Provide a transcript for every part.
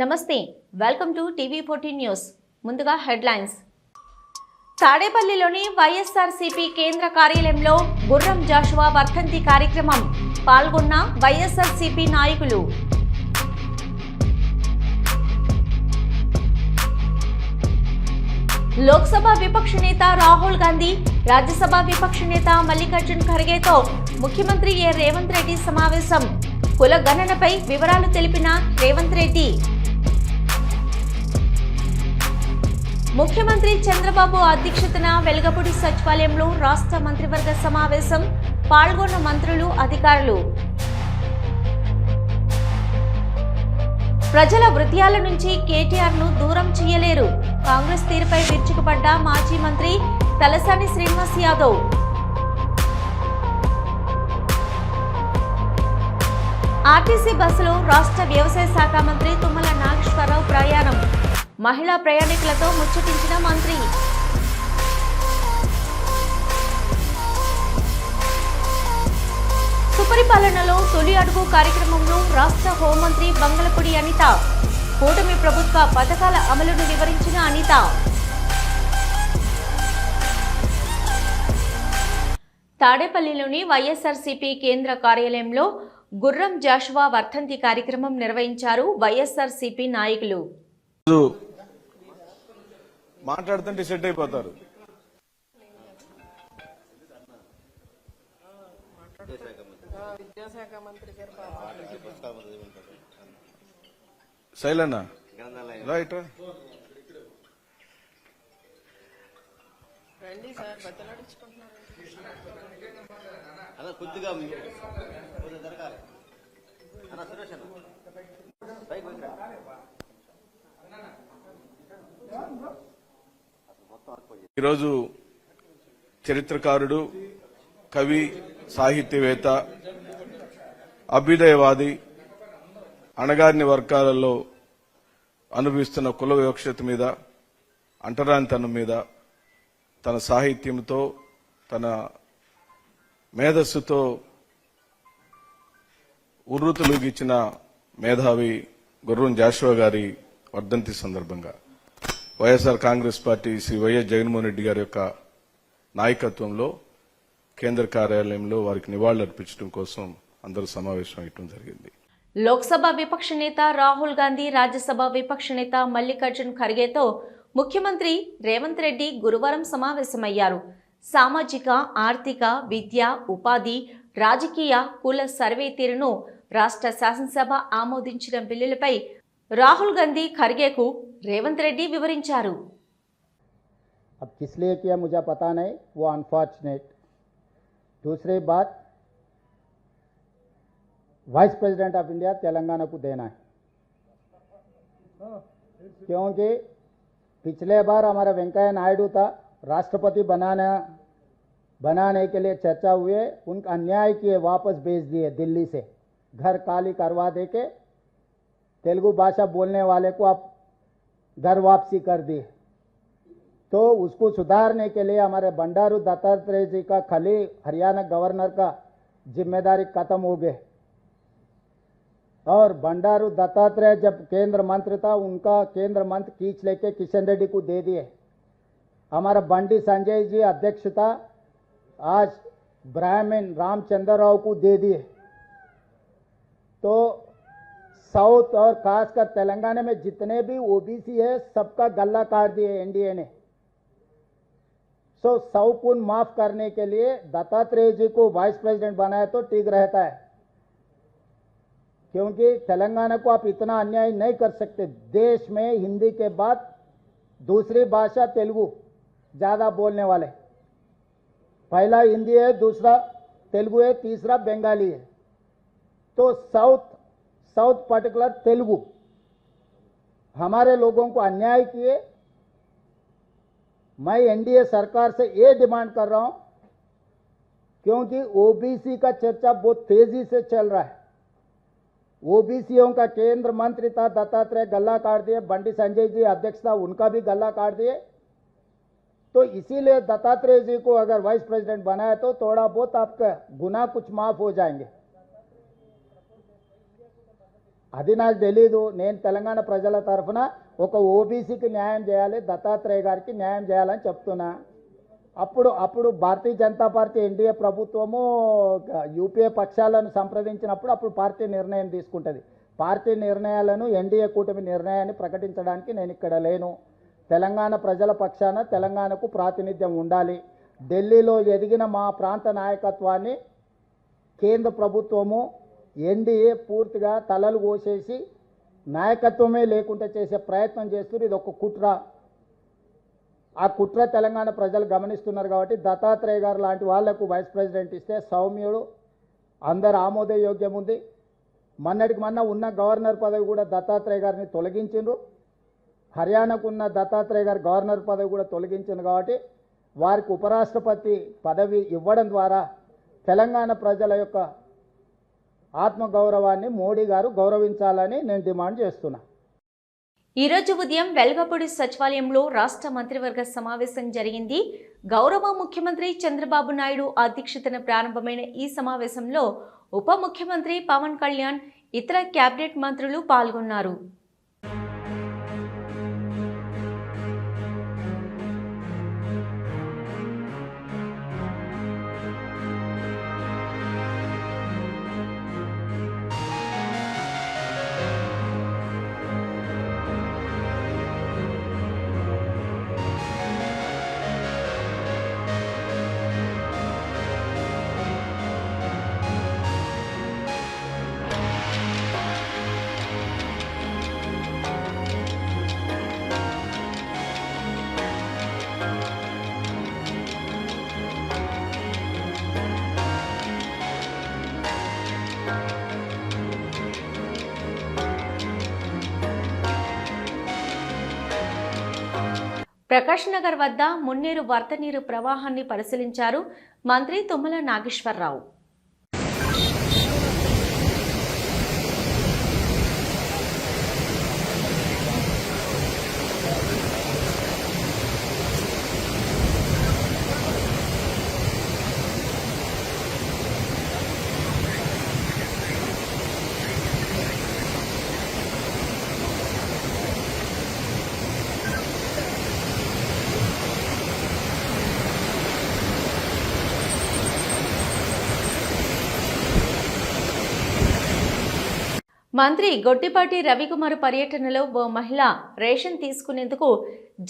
నమస్తే welcome to TV fourteen news ముందుగా headlines తాడేపల్లిలోని వైఎస్ఆర్సీపీ కేంద్ర కార్యాలయంలో గుర్రం జాషువా వర్ధంతి కార్యక్రమం. పాల్గొన్న వైఎస్ఆర్సీపీ నాయకులు. లోక్సభ విపక్ష నేత రాహుల్ గాంధీ రాజ్యసభ విపక్ష నేత మల్లికార్జున్ ఖర్గేతో ముఖ్యమంత్రి ఏ రేవంత్ రెడ్డి సమావేశం. కుల గణనపై వివరాలు తెలిపిన రేవంత్ రెడ్డి. ముఖ్యమంత్రి చంద్రబాబు అధ్యక్షతన వెలగపూడి సచివాలయంలో రాష్ట్ర మంత్రివర్గ సమావేశం. పాల్గొన్న మంత్రులు అధికారులు. ప్రజల వృత్యాల నుంచి కేటీఆర్ను దూరం చేయలేరు. కాంగ్రెస్ తీరుపై విరుచుకుపడ్డ మాజీ మంత్రి తలసాని శ్రీనివాస్ యాదవ్. ఆర్టీసీ బస్సులో రాష్ట్ర వ్యవసాయ శాఖ మంత్రి తుమ్మల నాగేశ్వరరావు ప్రయాణం. మహిళా ప్రయాణికులతో ముచ్చటించిన మంత్రి. సుపరిపాలనలో తొలి అడుగు కార్యక్రమంలో రాష్ట్ర హోంమంత్రి బంగళపూడి అనిత కూటమి ప్రభుత్వ పథకాల అమలును వివరించిన అనిత. తాడేపల్లిలోని వైఎస్ఆర్సీపీ కేంద్ర కార్యాలయంలో గుర్రం జాషువా వర్ధంతి కార్యక్రమం నిర్వహించారు వైఎస్ఆర్సీపీ నాయకులు. మాట్లాడుతుంటే సెట్ అయిపోతారు. శైలన్న రైట్ అలా కొద్దిగా కొద్దిగా జరగాలి. అన్న సురేష్ అన్న. పైకి వచ్చిరా ఈరోజు చరిత్రకారుడు కవి సాహిత్యవేత్త అభ్యుదయవాది అణగారిన వర్గాలలో అనుభవిస్తున్న కుల వివక్షత మీద అంటరానితనం మీద తన సాహిత్యంతో తన మేధస్సుతో ఉర్రుతులుగిచ్చిన మేధావి గుర్రం జాషువా గారి వర్ధంతి సందర్భంగా. YSR Congress party Shri YS Jaganmohan Reddy గారి యొక్క నాయకత్వంలో కేంద్ర కార్యాలయంలో వారికి నివాళులర్పించడం కోసం అందరూ సమావేశం అయ్యడం జరిగింది. లోక్సభ విపక్ష నేత రాహుల్ గాంధీ రాజ్యసభ విపక్ష నేత మల్లికార్జున్ ఖర్గేతో ముఖ్యమంత్రి రేవంత్ రెడ్డి గురువారం సమావేశమయ్యారు. సామాజిక ఆర్థిక విద్య ఉపాధి రాజకీయ కుల సర్వే తీరును రాష్ట్ర శాసనసభ ఆమోదించిన బిల్లులపై రాహుల్ గాంధీ ఖర్గేకు రేవంత్ రెడ్డి వివరించారు अब किस लिए किया मुझे पता नहीं वो अनफॉर्चुनेट दूसरी बात vice president of India Telangana को देना है क्योंकि पिछले बार हमारा वेंकैया नायडू था राष्ट्रपति बनाना बनाने के लिए चर्चा हुए उनका अन्याय किए वापस भेज दिए दिल्ली से घर खाली करवा दे के तेलुगु भाषा बोलने वाले को आप घर वापसी कर दिए तो उसको सुधारने के लिए हमारे बंडारू दत्तात्रेय जी का खाली हरियाणा गवर्नर का ज़िम्मेदारी खत्म हो गए और बंडारू दत्तात्रेय जब केंद्र मंत्री था, उनका केंद्र मंत्री कीच लेके किशन रेड्डी को दे दिए। हमारा बंडी संजय जी अध्यक्ष था, आज ब्राह्मण रामचंद्र राव को दे दिए। तो साउथ और खासकर तेलंगाना में जितने भी ओबीसी है, सबका गला काट दिए एनडीए ने। सो सौ पुन माफ़ करने के लिए दत्तात्रेय जी को वाइस प्रेसिडेंट बनाया तो ठीक रहता है। क्योंकि तेलंगाना को आप इतना अन्याय नहीं कर सकते। देश में हिंदी के बाद दूसरी भाषा तेलुगु, ज़्यादा बोलने वाले। पहला हिंदी है, दूसरा तेलुगु है, तीसरा बंगाली है। तो साउथ साउथ पर्टिकुलर तेलुगु। हमारे लोगों को अन्याय किए। मैं एनडीए सरकार से ये डिमांड कर रहा हूँ, क्योंकि ओबीसी का चर्चा बहुत तेज़ी से चल रहा है। ओबीसीओं का केंद्र मंत्री था दत्तात्रेय, गला काट दिए। बंडी संजय जी अध्यक्ष था, उनका भी गला काट दिए। तो इसीलिए दत्तात्रेय जी को अगर वाइस प्रेसिडेंट बनाया तो थोड़ा बहुत आपका गुना कुछ माफ़ हो जाएँगे। అది నాకు తెలీదు. నేను తెలంగాణ ప్రజల తరఫున ఒక ఓబీసీకి న్యాయం చేయాలి దత్తాత్రేయ గారికి న్యాయం చేయాలని చెప్తున్నా. అప్పుడు అప్పుడు భారతీయ జనతా పార్టీ ఎన్డీఏ ప్రభుత్వము యూపీఏ పక్షాలను సంప్రదించినప్పుడు అప్పుడు పార్టీ నిర్ణయం తీసుకుంటుంది. పార్టీ నిర్ణయాలను ఎన్డీఏ కూటమి నిర్ణయాన్ని ప్రకటించడానికి నేను ఇక్కడ లేను. తెలంగాణ ప్రజల పక్షాన తెలంగాణకు ప్రాతినిధ్యం ఉండాలి. ఢిల్లీలో ఎదిగిన మా ప్రాంత నాయకత్వాన్ని కేంద్ర ప్రభుత్వము ఎన్డీఏ పూర్తిగా తలలు కోసేసి నాయకత్వమే లేకుండా చేసే ప్రయత్నం చేస్తున్నారు. ఇది ఒక కుట్ర. ఆ కుట్ర తెలంగాణ ప్రజలు గమనిస్తున్నారు కాబట్టి దత్తాత్రేయ గారు లాంటి వాళ్ళకు వైస్ ప్రెసిడెంట్ ఇస్తే సౌమ్యుడు అందరు ఆమోదయోగ్యం ఉంది. మొన్నటికి మొన్న ఉన్న గవర్నర్ పదవి కూడా దత్తాత్రేయ గారిని తొలగించిండ్రు. హర్యానాకు ఉన్న దత్తాత్రేయ గారు గవర్నర్ పదవి కూడా తొలగించింది కాబట్టి వారికి ఉపరాష్ట్రపతి పదవి ఇవ్వడం ద్వారా తెలంగాణ ప్రజల యొక్క ఆత్మగౌరవాన్ని మోడీ గారు గౌరవించాలని నేను డిమాండ్ చేస్తున్నా. ఈ రోజు ఉదయం వెల్గపూడి సచివాలయంలో రాష్ట్ర మంత్రివర్గ సమావేశం జరిగింది. గౌరవ ముఖ్యమంత్రి చంద్రబాబు నాయుడు అధ్యక్షతన ప్రారంభమైన ఈ సమావేశంలో ఉప ముఖ్యమంత్రి పవన్ కళ్యాణ్ ఇతర కేబినెట్ మంత్రులు పాల్గొన్నారు. ప్రకాష్ నగర్ వద్ద మున్నేరు వరద నీరు ప్రవాహాన్ని పరిశీలించారు మంత్రి తుమ్మల నాగేశ్వరరావు. మంత్రి గొడ్డిపాటి రవికుమార్ పర్యటనలో ఓ మహిళ రేషన్ తీసుకునేందుకు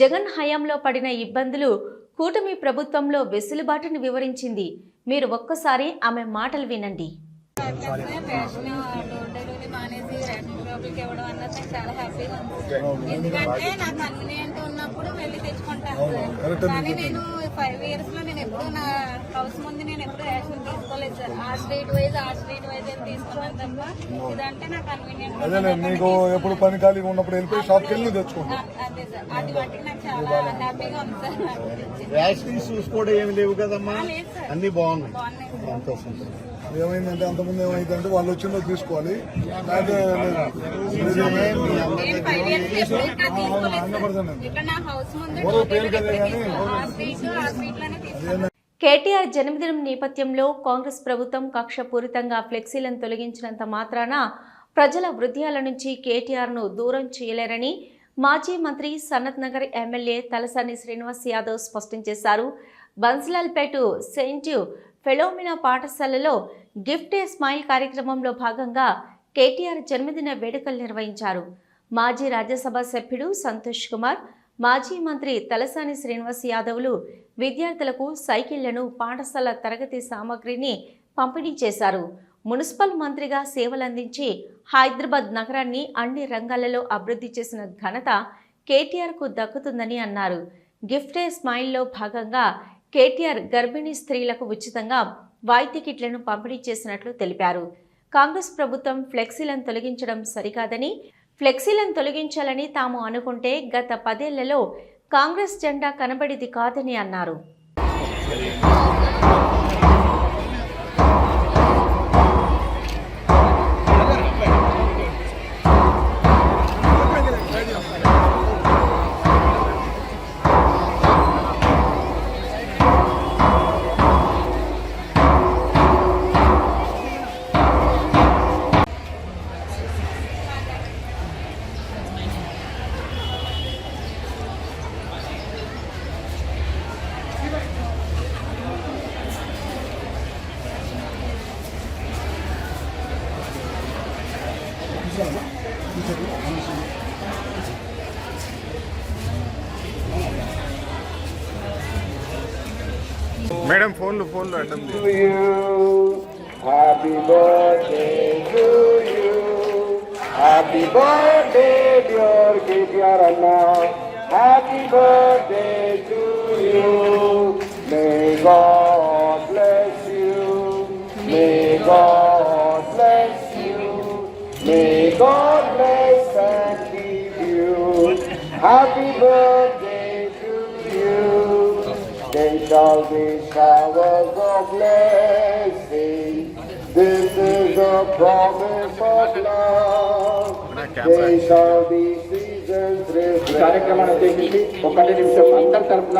జగన్ హయాంలో పడిన ఇబ్బందులు కూటమి ప్రభుత్వంలో వెసులుబాటును వివరించింది. మీరు ఒక్కసారి ఆమె మాటలు వినండి. షాపులకి ఇవ్వడం అన్నది నాకు చాలా హ్యాపీగా ఉంది. ఎందుకంటే నాకు కన్వీనియంట్ ఉన్నప్పుడు వెళ్ళి తెచ్చుకుంటాను. సార్ కానీ నేను ఫైవ్ ఇయర్స్లో నేను ఎప్పుడు నా హౌస్ ముందు నేను ఎప్పుడు రేషన్ తీసుకోలేదు సార్. ఆ స్ట్రీట్ వైజ్ ఆ స్ట్రీట్ వైజ్ అని తీసుకున్నాను తప్ప ఇదంటే నాకు కన్వీనియంట్ అదే మీకు ఎప్పుడు పని ఖాళీగా ఉన్నప్పుడు వెళ్ళిపోయి షాప్కి వెళ్ళి తెచ్చుకుంటాం అదే సార్. అది బట్టి నాకు చాలా హ్యాపీగా ఉంది సార్. ర్యాషన్స్ చూసుకోవడం ఏమి లేవు కదమ్మా. అన్ని బాగున్నాయి. సంతోషం. ఏమైందంటే అంతకుముందు ఏమైందంటే వాళ్ళు వచ్చిందో తీసుకోవాలి కేటీఆర్ జన్మదినం నేపథ్యంలో కాంగ్రెస్ ప్రభుత్వం కక్షపూరితంగా ఫ్లెక్సీలను తొలగించినంత మాత్రాన ప్రజల హృదయాల నుంచి కేటీఆర్ను దూరం చేయలేరని మాజీ మంత్రి సనత్ నగర్ ఎమ్మెల్యే తలసాని శ్రీనివాస్ యాదవ్ స్పష్టం చేశారు. బన్స్లాల్పేట సెయింట్ ఫెలోమినా పాఠశాలలో గిఫ్ట్ ఏ స్మైల్ కార్యక్రమంలో భాగంగా కేటీఆర్ జన్మదిన వేడుకలు నిర్వహించారు. మాజీ రాజ్యసభ సభ్యుడు సంతోష్ కుమార్ మాజీ మంత్రి తలసాని శ్రీనివాస్ యాదవ్లు విద్యార్థులకు సైకిళ్ళను పాఠశాల తరగతి సామాగ్రిని పంపిణీ చేశారు. మున్సిపల్ మంత్రిగా సేవలందించి హైదరాబాద్ నగరాన్ని అన్ని రంగాలలో అభివృద్ధి చేసిన ఘనత కేటీఆర్కు దక్కుతుందని అన్నారు. గిఫ్ట్ ఏ స్మైల్లో భాగంగా కేటీఆర్ గర్భిణీ స్త్రీలకు ఉచితంగా వాయిద్య కిట్లను పంపిణీ చేసినట్లు తెలిపారు. కాంగ్రెస్ ప్రభుత్వం ఫ్లెక్సీలను తొలగించడం సరికాదని ఫ్లెక్సీలను తొలగించాలని తాము అనుకుంటే గత పదేళ్ళలో కాంగ్రెస్ జెండా కనబడిది కాదని అన్నారు. ఫోన్లు ఫోన్లు అడ్డం to you. Happy birthday to you. Happy birthday, dear Kityarana. Happy birthday to you. May God bless you. May God bless you. May God bless and keep you. Happy There shall be showers of blessing. This is the promise of love. There shall be seasons refreshing. కార్యక్రమాన్ని ఉద్దేశించి ఒకటి నిమిషం అందరి తరఫున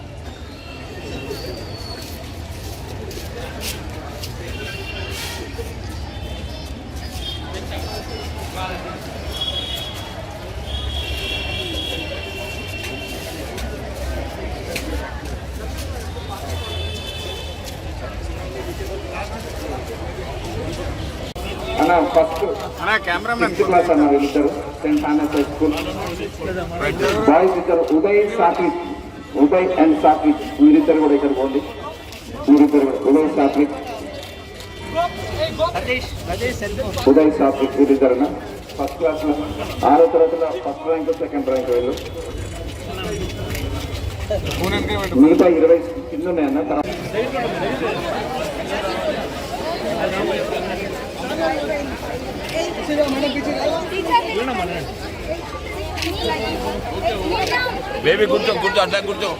cameraman class అన్న వీళ్ళిద్దరు saint Ann's high school boys ఇద్దరు Uday Satvik Uday and Satvik వీరిద్దరు కూడా ఇక్కడ పోండి. వీరిద్దరు ఉదయ్ సాత్విక్ ఉదయ్ సాత్విక్ అన్న. ఫస్ట్ క్లాస్లో. ఆరో తరగతిలో ఫస్ట్ ర్యాంక్ సెకండ్ ర్యాంక్ వీళ్ళు. మిగతా ఇరవై కింద ఉన్నాయన్న తర్వాత బేబీ కూర్చో కూర్చో అట్లా కూర్చో.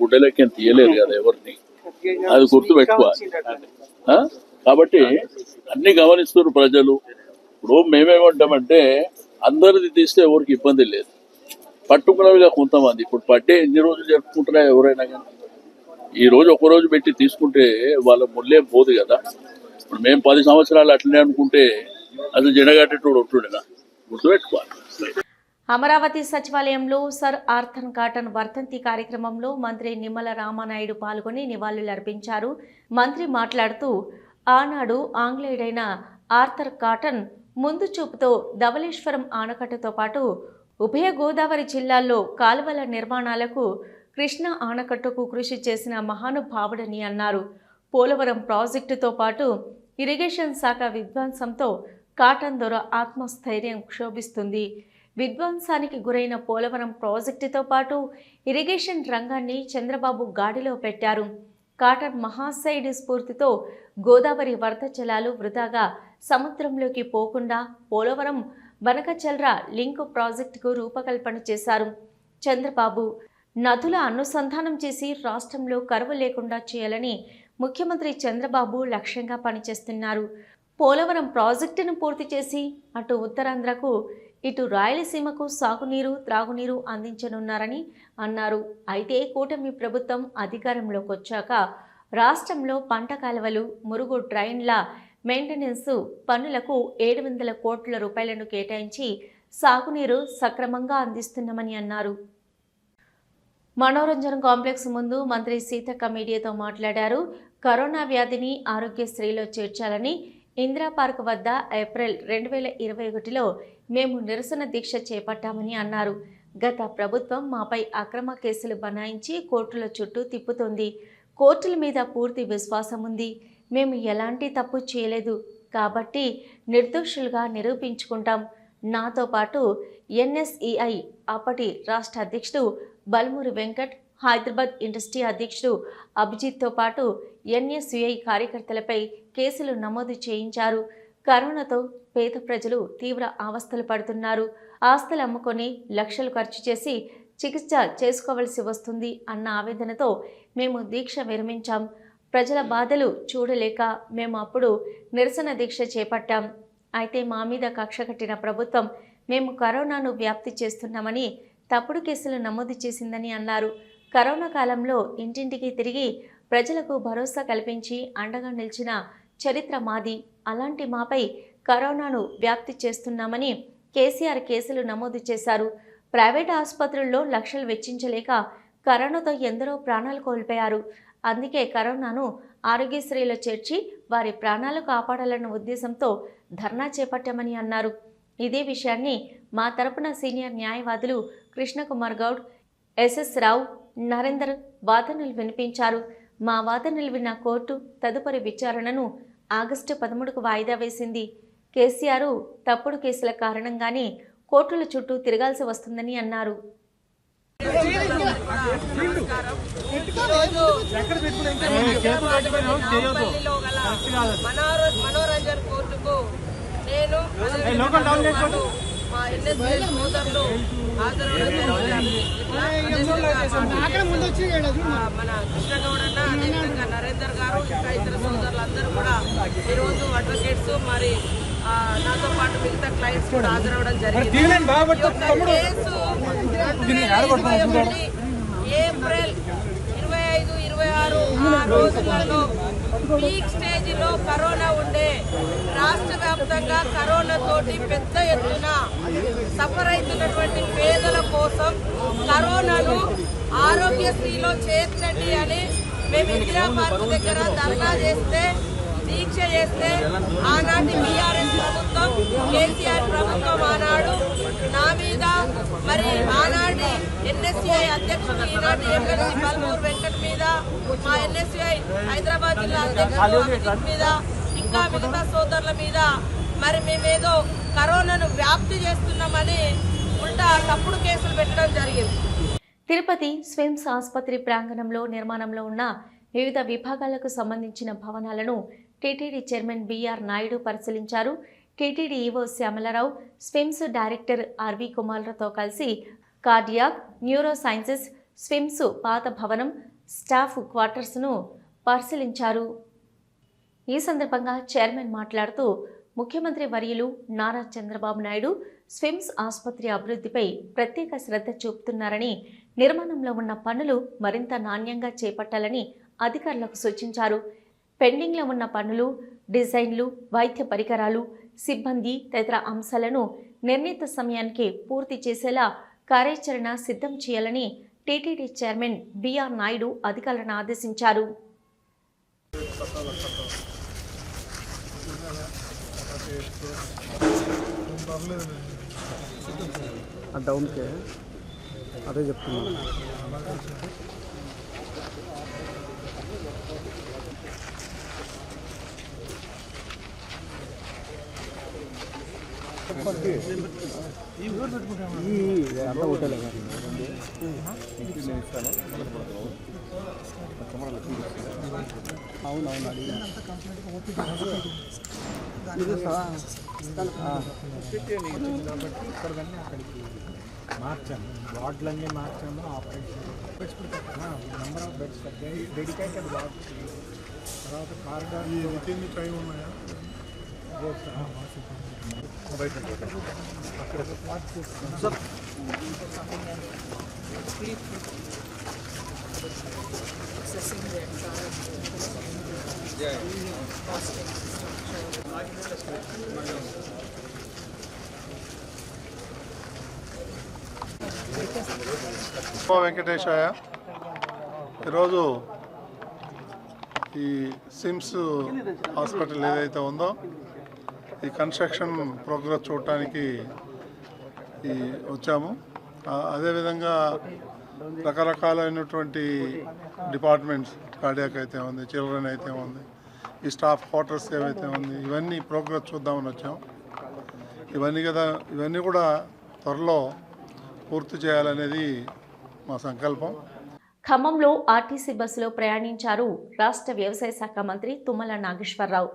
గుడ్డలకి తీయలేరు కదా ఎవరిని? అది గుర్తు పెట్టుకోవాలి కాబట్టి అన్ని గమనిస్తున్నారు ప్రజలు. ఇప్పుడు మేమేమంటామంటే అందరిది తీస్తే ఎవరికి ఇబ్బంది లేదు. పట్టుకున్నవిగా కొంతమంది. ఇప్పుడు పట్టే ఎన్ని రోజులు జరుపుకుంటున్నా ఎవరైనా కానీ. ఈ రోజు ఒక రోజు పెట్టి తీసుకుంటే వాళ్ళ ముళ్ళేం పోదు కదా. ఇప్పుడు మేము పది సంవత్సరాలు అట్లనే అనుకుంటే అది జనగట్టేటోడు ఉంటుండేనా? గుర్తుపెట్టుకోవాలి అమరావతి సచివాలయంలో సర్ ఆర్థన్ కాటన్ వర్ధంతి కార్యక్రమంలో మంత్రి నిమ్మల రామానాయుడు పాల్గొని నివాళులర్పించారు. మంత్రి మాట్లాడుతూ ఆనాడు ఆంగ్లేయుడైన ఆర్థర్ కాటన్ ముందు చూపుతో ధవళేశ్వరం ఆనకట్టతో పాటు ఉభయ గోదావరి జిల్లాల్లో కాలువల నిర్మాణాలకు కృష్ణా ఆనకట్టుకు కృషి చేసిన మహానుభావుడని అన్నారు. పోలవరం ప్రాజెక్టుతో పాటు ఇరిగేషన్ శాఖ విధ్వంసంతో కాటన్ దొర ఆత్మస్థైర్యం క్షోభిస్తుంది. విధ్వంసానికి గురైన పోలవరం ప్రాజెక్టుతో పాటు ఇరిగేషన్ రంగాన్ని చంద్రబాబు గాడిలో పెట్టారు. కాటర్ మహాశయుడి స్ఫూర్తితో గోదావరి వరద జలాలు వృధాగా సముద్రంలోకి పోకుండా పోలవరం బనకచల్ర లింక్ ప్రాజెక్టుకు రూపకల్పన చేశారు. చంద్రబాబు నదుల అనుసంధానం చేసి రాష్ట్రంలో కరువు లేకుండా చేయాలని ముఖ్యమంత్రి చంద్రబాబు లక్ష్యంగా పనిచేస్తున్నారు. పోలవరం ప్రాజెక్టును పూర్తి చేసి అటు ఉత్తరాంధ్రకు ఇటు రాయలసీమకు సాగునీరు త్రాగునీరు అందించనున్నారని అన్నారు. అయితే కూటమి ప్రభుత్వం అధికారంలోకి వచ్చాక రాష్ట్రంలో పంట కాలువలు మురుగు డ్రైన్ల మెయింటెనెన్స్ పనులకు ఏడు వందల కోట్ల రూపాయలను కేటాయించి సాగునీరు సక్రమంగా అందిస్తున్నామని అన్నారు. మనోరంజన్ కాంప్లెక్స్ ముందు మంత్రి సీతక్క మీడియాతో మాట్లాడారు. కరోనా వ్యాధిని ఆరోగ్యశ్రీలో చేర్చాలని ఇందిరా పార్క్ వద్ద ఏప్రిల్ రెండు వేల ఇరవై ఒకటిలో మేము నిరసన దీక్ష చేపట్టామని అన్నారు. గత ప్రభుత్వం మాపై అక్రమ కేసులు బనాయించి కోర్టుల చుట్టూ తిప్పుతోంది. కోర్టుల మీద పూర్తి విశ్వాసం ఉంది. మేము ఎలాంటి తప్పు చేయలేదు. కాబట్టి నిర్దోషులుగా నిరూపించుకుంటాం. నాతో పాటు ఎన్ఎస్ఈఐ అప్పటి రాష్ట్ర అధ్యక్షుడు బల్మూరి వెంకట్ హైదరాబాద్ ఇండస్ట్రీ అధ్యక్షుడు అభిజిత్తో పాటు ఎన్ఎస్యుఐ కార్యకర్తలపై కేసులు నమోదు చేయించారు. కరోనాతో పేద ప్రజలు తీవ్ర అవస్థలు పడుతున్నారు. ఆస్తులు అమ్ముకొని లక్షలు ఖర్చు చేసి చికిత్స చేసుకోవలసి వస్తుంది అన్న ఆవేదనతో మేము దీక్ష విరమించాం. ప్రజల బాధలు చూడలేక మేము అప్పుడు నిరసన దీక్ష చేపట్టాం. అయితే మా మీద కక్ష కట్టిన ప్రభుత్వం మేము కరోనాను వ్యాప్తి చేస్తున్నామని తప్పుడు కేసులు నమోదు చేసిందని అన్నారు. కరోనా కాలంలో ఇంటింటికి తిరిగి ప్రజలకు భరోసా కల్పించి అండగా నిలిచిన చరిత్ర మాది. అలాంటి మాపై కరోనాను వ్యాప్తి చేస్తున్నామని కేసీఆర్ కేసులు నమోదు చేశారు. ప్రైవేట్ ఆసుపత్రుల్లో లక్షలు వెచ్చించలేక కరోనాతో ఎందరో ప్రాణాలు కోల్పోయారు. అందుకే కరోనాను ఆరోగ్యశ్రీలో చేర్చి వారి ప్రాణాలు కాపాడాలన్న ఉద్దేశంతో ధర్నా చేపట్టామని అన్నారు. ఇదే విషయాన్ని మా తరపున సీనియర్ న్యాయవాదులు కృష్ణకుమార్ గౌడ్ ఎస్ఎస్ రావు నరేందర్ వాదనలు వినిపించారు. మా వాదనలు నిలివిన కోర్టు తదుపరి విచారణను ఆగస్టు పదమూడుకు వాయిదా వేసింది. కేసీఆర్ తప్పుడు కేసుల కారణంగానే కోర్టుల చుట్టూ తిరగాల్సి వస్తుందని అన్నారు. మనోరంజన్ కోర్టుకు నేను మా అదేవిధంగా ఆ, మన కృష్ణగౌడ్ అన్న అదేవిధంగా నరేందర్ గారు ఇంకా ఇతర సోదరులు అందరూ కూడా ఈరోజు అడ్వకేట్స్ మరి నాతో పాటు మిగతా క్లయింట్స్ కూడా హాజరవడం జరిగింది ఏప్రిల్ ఇరవై ఆరు ఆ రోజులలో పీక్ స్టేజ్లో కరోనా ఉండే రాష్ట్ర వ్యాప్తంగా కరోనా తోటి పెద్ద ఎత్తున సఫర్ అవుతున్నటువంటి పేదల కోసం కరోనాను ఆరోగ్యశ్రీలో చేర్చండి అని మేము ఇందిరా పార్క్ దగ్గర ధర్నా చేస్తే దీక్ష చేస్తే ఆనాటి బీఆర్ఎస్ ప్రభుత్వం కేసీఆర్ ప్రభుత్వం ఆనాడు నా మీద మరి ఆనాటి ఎన్ఎస్సిఐ అధ్యక్షుడు ఈనాటి ఎమ్మెల్సీ బల్మూరు వెంకట్ మీద మా ఎన్ఎస్సిఐ హైదరాబాద్ జిల్లా అధ్యక్షుడు మీద ఇంకా మిగతా సోదరుల మీద మరి మేమేదో కరోనాను వ్యాప్తి చేస్తున్నామని ఉల్టా తప్పుడు కేసులు పెట్టడం జరిగింది. తిరుపతి స్విమ్స్ ఆసుపత్రి ప్రాంగణంలో నిర్మాణంలో ఉన్న వివిధ విభాగాలకు సంబంధించిన భవనాలను టీటీడీ చైర్మన్ బీఆర్ నాయుడు పరిశీలించారు. TTD EO Syamala Rao SVIMS director RV కుమార్లతో కలిసి కార్డియాక్ న్యూరో సైన్సెస్ స్విమ్స్ పాత భవనం స్టాఫ్ క్వార్టర్స్ను పరిశీలించారు. ఈ సందర్భంగా చైర్మన్ మాట్లాడుతూ ముఖ్యమంత్రి వర్యులు నారా చంద్రబాబు నాయుడు స్విమ్స్ ఆసుపత్రి అభివృద్ధిపై ప్రత్యేక శ్రద్ధ చూపుతున్నారని నిర్మాణంలో ఉన్న పనులు మరింత నాణ్యంగా చేపట్టాలని అధికారులకు సూచించారు. పెండింగ్లో ఉన్న పనులు డిజైన్లు వైద్య పరికరాలు సిబ్బంది తదితర అంశాలను నిర్ణీత సమయానికి పూర్తి చేసేలా కార్యాచరణ సిద్ధం చేయాలని టీటీడీ చైర్మన్ బీఆర్ నాయుడు అధికారులను ఆదేశించారు. డౌన్కే అదే చెప్తున్నాను. ఈ అంతా ఒకటేలే అవునవును అడిగి ఇది మార్చాము వార్డులన్నీ మార్చాము ఆపరేషన్ నెంబర్ ఆఫ్ బెడ్స్ తగ్గాయి డెడికేటెడ్ వార్డ్ తర్వాత కారిడార్ టైం ఉన్నాయా వెంకటేశాయ. ఈరోజు ఈ సిమ్స్ హాస్పిటల్ ఏదైతే ఉందో ఈ కన్స్ట్రక్షన్ ప్రోగ్రెస్ చూడటానికి ఈ వచ్చాము. అదేవిధంగా రకరకాలైనటువంటి డిపార్ట్మెంట్స్ కార్డియాక్ అయితే ఉంది చిల్డ్రన్ అయితే ఉంది ఈ స్టాఫ్ క్వార్టర్స్ ఏవైతే ఉంది ఇవన్నీ ప్రోగ్రెస్ చూద్దామని వచ్చాం. ఇవన్నీ కదా ఇవన్నీ కూడా త్వరలో పూర్తి చేయాలనేది మా సంకల్పం. ఖమ్మంలో ఆర్టీసీ బస్సులో ప్రయాణించారు రాష్ట్ర వ్యవసాయ శాఖ మంత్రి తుమ్మల నాగేశ్వరరావు.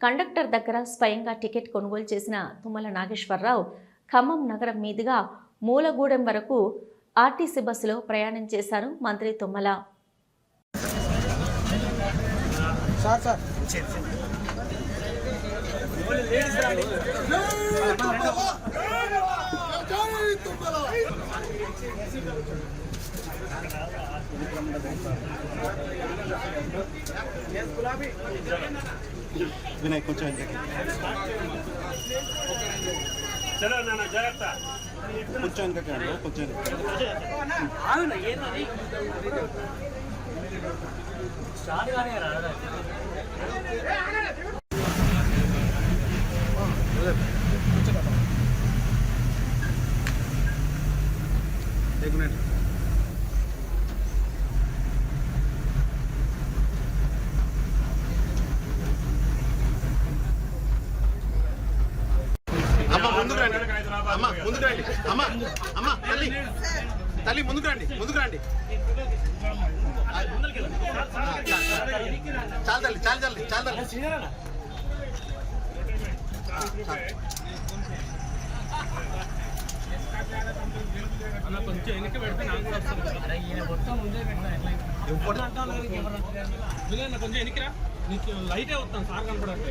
కండక్టర్ దగ్గర స్వయంగా టికెట్ కొనుగోలు చేసిన తుమ్మల నాగేశ్వరరావు ఖమ్మం నగరం మీదుగా మూలగూడెం వరకు ఆర్టీసీ బస్సులో ప్రయాణం చేశారు మంత్రి తుమ్మల. వినాయక్ కొంచెం కొంచెం వెనకకి కొంచెం వెనక్కి. అమ్మ ముందుకు రండి అమ్మ ముందుకు రండి అమ్మ అమ్మ తల్లి. తల్లి ముందుకు రండి ముందుకు రండి. చాలు తల్లి చాలు తల్లి చాలు తల్లి. కొంచెం ఎన్నికరా నీకు లైటే వస్తాను సార్ కనపడండి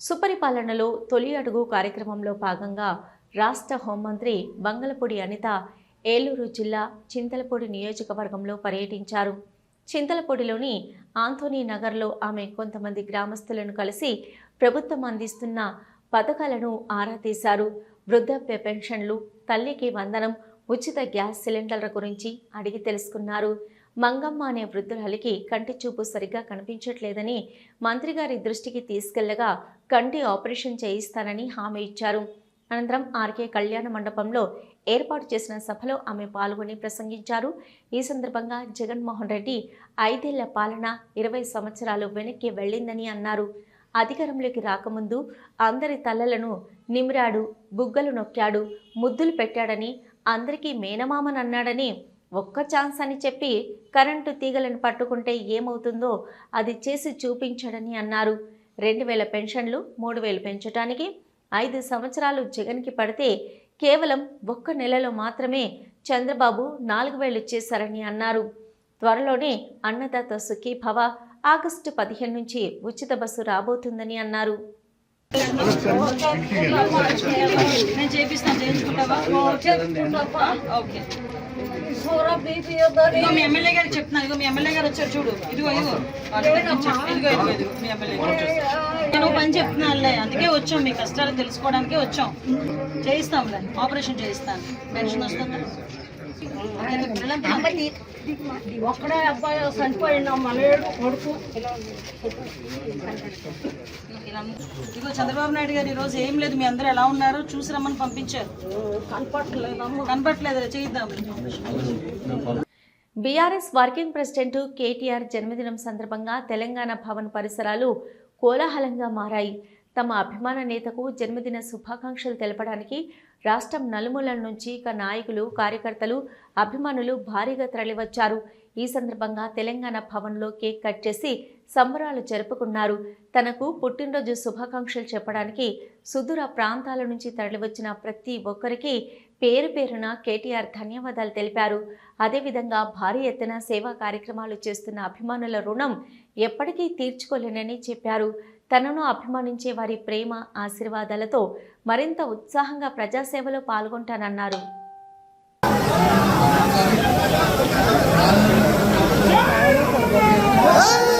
సుపరిపాలనలో తొలి అడుగు కార్యక్రమంలో భాగంగా రాష్ట్ర హోంమంత్రి బంగళపూడి అనిత ఏలూరు జిల్లా చింతలపూడి నియోజకవర్గంలో పర్యటించారు. చింతలపూడిలోని ఆంథోనీ నగర్లో ఆమె కొంతమంది గ్రామస్తులను కలిసి ప్రభుత్వం అందిస్తున్న పథకాలను ఆరా తీశారు. వృద్ధాప్య పెన్షన్లు తల్లికి వందనం ఉచిత గ్యాస్ సిలిండర్ల గురించి అడిగి తెలుసుకున్నారు. మంగమ్మ అనే వృద్ధురాలికి కంటి చూపు సరిగ్గా కనిపించట్లేదని మంత్రిగారి దృష్టికి తీసుకెళ్ళగా కంటి ఆపరేషన్ చేయిస్తానని హామీ ఇచ్చారు. అనంతరం ఆర్కే కళ్యాణ మండపంలో ఏర్పాటు చేసిన సభలో ఆమె పాల్గొని ప్రసంగించారు. ఈ సందర్భంగా జగన్మోహన్ రెడ్డి ఐదేళ్ళ పాలన ఇరవై సంవత్సరాలు వెనక్కి వెళ్ళిందని అన్నారు. అధికారంలోకి రాకముందు అందరి తలలను నిమిరాడు బుగ్గలు నొక్కాడు ముద్దులు పెట్టాడని అందరికీ మేనమామనన్నాడని ఒక్క ఛాన్స్ అని చెప్పి కరెంటు తీగలను పట్టుకుంటే ఏమవుతుందో అది చేసి చూపించాడని అన్నారు. రెండు వేల పెన్షన్లు మూడు వేలు పెంచడానికి ఐదు సంవత్సరాలు జగన్కి పడితే కేవలం ఒక్క నెలలో మాత్రమే చంద్రబాబు నాలుగు వేలు ఇచ్చేశారని అన్నారు. త్వరలోనే అన్నదాత సుఖీ భవ ఆగస్టు పదిహేను నుంచి ఉచిత బస్సు రాబోతుందని అన్నారు. నేను చేయించుకుంటావా? ఇదిగో మీ ఎమ్మెల్యే గారికి చెప్తున్నాను ఇదిగో మీ ఎమ్మెల్యే గారు వచ్చారు చూడు. ఇదిగో ఇదిగో. ఇదిగో ఇదిగో ఇదిగో. మీ ఎమ్మెల్యే గారు. నేను పని చెప్తున్నానులే. అందుకే వచ్చాం. మీ కష్టాలు తెలుసుకోవడానికే వచ్చాం. చేయిస్తాంలే. ఆపరేషన్ చేయిస్తాను. పెన్షన్ వస్తుందా? ఒక్కడే అబ్బాయి చనిపోయిండు మనడు కొడుకు ఇగో చంద్రబాబు నాయుడు గారు ఈరోజు రోజు ఏం లేదు మీ అందరూ ఎలా ఉన్నారు? చూసి రమ్మని పంపించారు. కనపట్లేదమ్మ కనపట్లేదు చేయిద్దాం. బీఆర్ఎస్ వర్కింగ్ ప్రెసిడెంట్ కేటీఆర్ జన్మదినం సందర్భంగా తెలంగాణ భవన్ పరిసరాలు కోలాహలంగా మారాయి. తమ అభిమాన నేతకు జన్మదిన శుభాకాంక్షలు తెలపడానికి రాష్ట్రం నలుమూలల నుంచి ఇక నాయకులు కార్యకర్తలు అభిమానులు భారీగా తరలివచ్చారు. ఈ సందర్భంగా తెలంగాణ భవన్లో కేక్ కట్ చేసి సంబరాలు జరుపుకున్నారు. తనకు పుట్టినరోజు శుభాకాంక్షలు చెప్పడానికి సుదూర ప్రాంతాల నుంచి తరలివచ్చిన ప్రతి ఒక్కరికి పేరు పేరున కేటీఆర్ ధన్యవాదాలు తెలిపారు. అదేవిధంగా భారీ ఎత్తున సేవా కార్యక్రమాలు చేస్తున్న అభిమానుల రుణం ఎప్పటికీ తీర్చుకోలేనని చెప్పారు. తనను అభిమానించే వారి ప్రేమ ఆశీర్వాదాలతో మరింత ఉత్సాహంగా ప్రజాసేవలో పాల్గొంటానన్నారు. Continues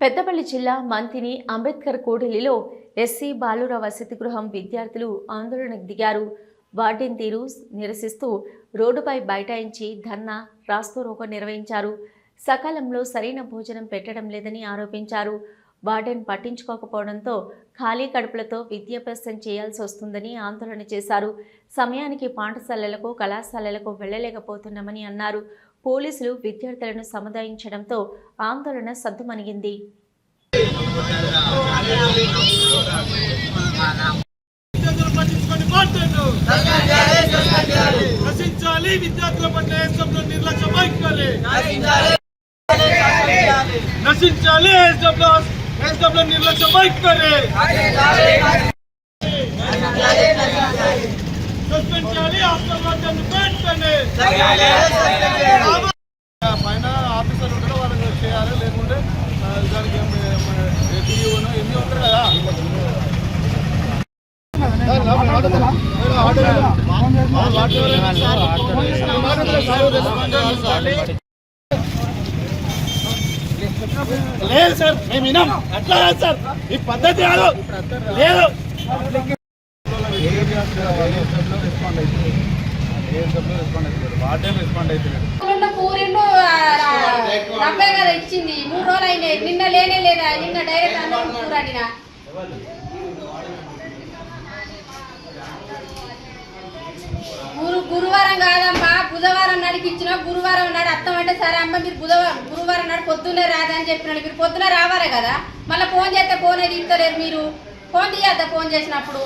పెద్దపల్లి జిల్లా మంతిని అంబేద్కర్ కూడలిలో ఎస్సీ బాలుర వసతి గృహం విద్యార్థులు ఆందోళనకు దిగారు. వార్డెన్ తీరు నిరసిస్తూ రోడ్డుపై బైఠాయించి ధర్నా రాస్తోరోకో నిర్వహించారు. సకాలంలో సరైన భోజనం పెట్టడం లేదని ఆరోపించారు. వార్డెన్ పట్టించుకోకపోవడంతో ఖాళీ కడుపులతో విద్యాభ్యాసం చేయాల్సి వస్తుందని ఆందోళన చేశారు. సమయానికి పాఠశాలలకు కళాశాలలకు వెళ్ళలేకపోతున్నామని అన్నారు. పోలీసులు విద్యార్థులను సముదాయించడంతో ఆందోళన సద్దుమణిగింది. నశించాలి ఏసంలో నిర్లక్ష్యం సస్పెండ్ చేయాలి హాస్టల్ రాజ్యాన్ని వెంటనే పైన ఆఫీసర్ ఉంటారో వాళ్ళకి చేయాలి లేకుంటే దానికి ఏపీఓను ఎన్ని ఉంటారు కదా. లేదు సార్ మేము వినాం. అట్లా కాదు సార్. ఈ పద్ధతి కాదు. లేదు. కదా ఇచ్చింది. మూడు రోజులు అయినాయి. నిన్న లేనే లేదా? నిన్న డైరెక్ట్ అన్నం కూర గురు గురువారం కాదమ్మా బుధవారం నడిపించిన గురువారం నాడు అత్తం అంటే సరే అమ్మ మీరు బుధవారం గురువారం నాడు పొద్దున్నే రాదని చెప్పినాడు. మీరు పొద్దున రావాలే కదా. మళ్ళీ ఫోన్ చేస్తే ఫోన్ తీస్తలేరు మీరు? ఫోన్ తీయద్దా ఫోన్ చేసినప్పుడు?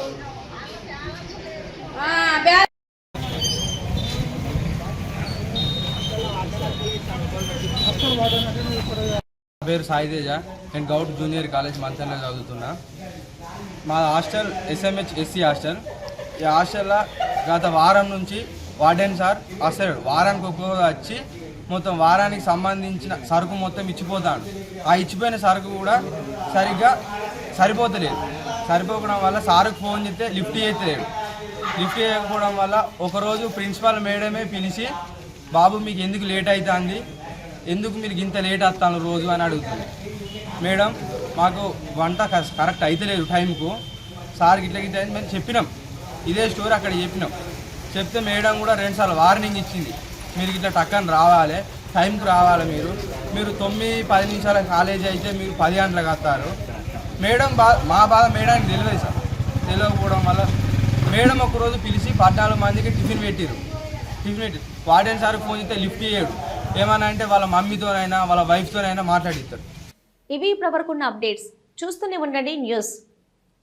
నా పేరు సాయితేజ. నేను గౌట్ జూనియర్ కాలేజ్ మంచంలో చదువుతున్నా. మా హాస్టల్ ఎస్ఎంహెచ్ ఎస్సీ హాస్టల్. ఈ హాస్టల్లో గత వారం నుంచి వార్డెన్ సార్ అసలు వారానికి ఒక్కొక్క వచ్చి మొత్తం వారానికి సంబంధించిన సరుకు మొత్తం ఇచ్చిపోతాడు. ఆ ఇచ్చిపోయిన సరుకు కూడా సరిగ్గా సరిపోతలేదు. సరిపోకడం వల్ల సార్కు ఫోన్ చేస్తే లిఫ్ట్ చేయట్లేదు. లిఫ్ట్ చేయకపోవడం వల్ల ఒకరోజు ప్రిన్సిపాల్ మేడమే పిలిచి బాబు మీకు ఎందుకు లేట్ అవుతుంది ఎందుకు మీరు ఇంత లేట్ వస్తాను రోజు? అని అడుగుతుంది. మేడం మాకు వంట కస్- కరెక్ట్ అవుతలేదు టైంకు. సార్కి ఇట్లా ఇట్లా మేము చెప్పినాం. ఇదే స్టోరీ అక్కడ చెప్పినాం. చెప్తే మేడం కూడా రెండుసార్లు వార్నింగ్ ఇచ్చింది. మీరు ఇట్లా టక్కని రావాలి టైంకి రావాలి మీరు. మీరు తొమ్మిది పది నిమిషాల కాలేజీ అయితే మీరు పది గంటలకు వస్తారు. మేడం బా మా బాధ మేడానికి తెలియదు సార్. తెలియకపోవడం వల్ల మేడం ఒకరోజు పిలిచి పద్నాలుగు మందికి టిఫిన్ పెట్టారు. టిఫిన్ పెట్టి వార్డెన్ సార్ ఫోన్ చేస్తే లిఫ్ట్ చేయడు. ఏమన్నా అంటే వాళ్ళ మమ్మీతోనైనా వాళ్ళ వైఫ్తోనైనా మాట్లాడిస్తారు. ఇవి ఇప్పటివరకున్న అప్డేట్స్. చూస్తూనే ఉండండి న్యూస్.